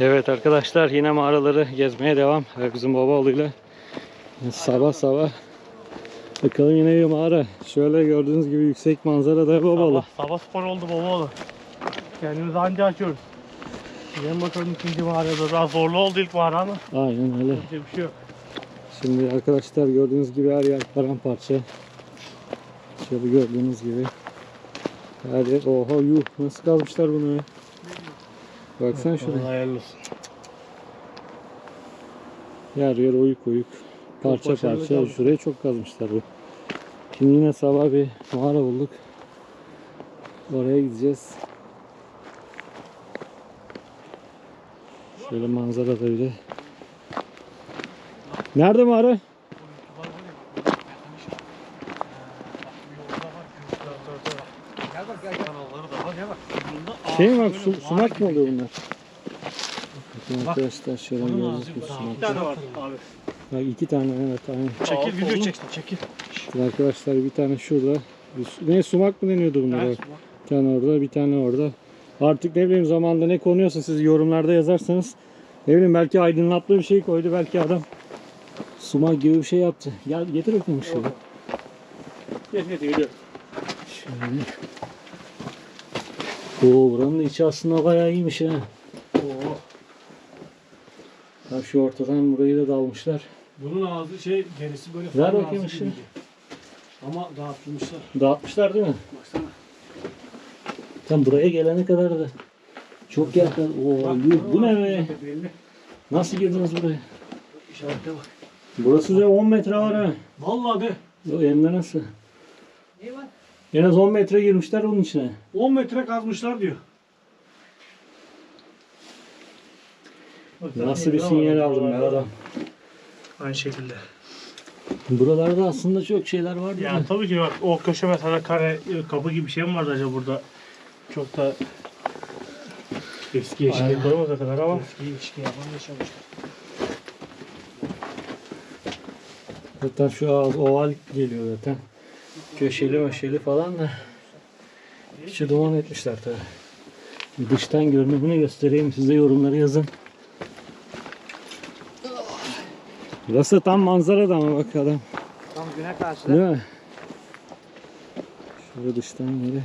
Evet arkadaşlar yine mağaraları gezmeye devam. Ve bizim babaoğluyla sabah sabah bakalım yine bir mağara. Şöyle gördüğünüz gibi yüksek manzara da babaoğlu. Sabah, sabah spor oldu babaoğlu. Kendimizi anca açıyoruz. Gidelim bakalım ikinci mağaraya doğru. Biraz zorlu oldu ilk mağara ama Aynen öyle. yapacak bir şey yok. Şimdi arkadaşlar gördüğünüz gibi her yer paramparça. Şöyle gördüğünüz gibi. Yer oha yuh nasıl kalmışlar bunu ya. Baksana şuraya. hayırlı olsun. Yer yer oyuk oyuk. Parça başarılı parça. kalmış. Şurayı çok kazmışlar bu. Şimdi yine sabah bir mağara bulduk. Oraya gideceğiz. Şöyle manzara da bir de. Nerede mağara? Şey mi bak su, sumak mı oluyor bunlar? Bakın arkadaşlar şöyle gibi Bir sumak. tane var abi. Bak iki tane evet aynen. Çekil video çeksin çekil. Şimdi arkadaşlar bir tane şurada. Bir su- Ne sumak mı deniyordu bunlara? Evet. Bir tane orada bir tane orada. Artık ne bileyim zamanda ne konuyorsa siz yorumlarda yazarsanız ne bileyim belki aydınlatma bir şey koydu belki adam sumak gibi bir şey yaptı. Gel getir bakayım şöyle. Gel gel geliyor. Şöyle. Oo buranın içi aslında bayağı iyiymiş ha. Oo. Bak şu ortadan burayı da dalmışlar. Bunun ağzı şey gerisi böyle Ver fırın bakayım ağzı gibiydi. Ama dağıtılmışlar. Dağıtmışlar değil mi? Baksana. Tam buraya gelene kadar da çok yakın. Oo, yuh, bu ne be? Belli. Nasıl girdiniz buraya? İşarete bak. Burası da 10 metre var ha. Vallahi be. O elinde nasıl? En az 10 metre girmişler onun içine. 10 metre kazmışlar diyor. Nasıl bir sinyal aldım ya adam. Aynı şekilde. Buralarda aslında çok şeyler vardı. Yani da. tabii ki bak o köşe mesela kare e, kapı gibi bir şey mi vardı acaba burada? Çok da eski eşkiye koymadı kadar ama eski eşkiye yapan yaşamışlar. Zaten şu ağız oval geliyor zaten. Köşeli möşeli falan da. İçi duman etmişler tabi. Dıştan görünümünü göstereyim size yorumları yazın. Burası tam manzarada ama bak adam. Tam güne karşı Değil mi? Şöyle dıştan böyle.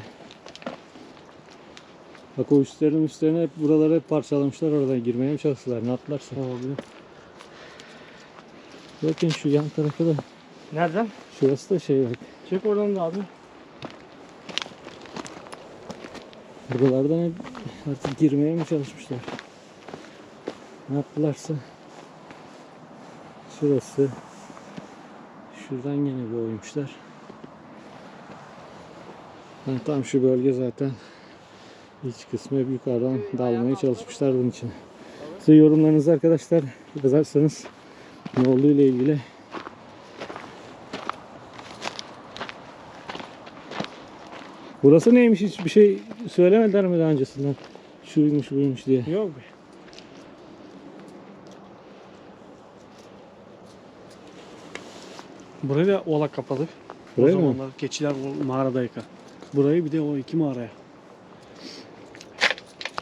Bak o üstlerin üstlerine hep buraları hep parçalamışlar oradan girmeye mi çalıştılar ne yaptılarsa. Olabilir. Bakın şu yan tarafı da Nereden? şurası da şey bak. Çek oradan da abi. Buralardan hep artık girmeye mi çalışmışlar? Ne yaptılarsa. Şurası. Şuradan yine bir oymuşlar. Yani tam şu bölge zaten iç kısmı hep yukarıdan dalmaya çalışmışlar bunun için. Size yorumlarınızı arkadaşlar yazarsanız ne olduğu ile ilgili Burası neymiş hiç bir şey söylemediler mi daha öncesinden? Şuymuş buymuş diye. Yok be. Burayı da oğlak kapalı. Buraya o mı? zamanlar keçiler bu mağarada yıkar. Burayı bir de o iki mağaraya.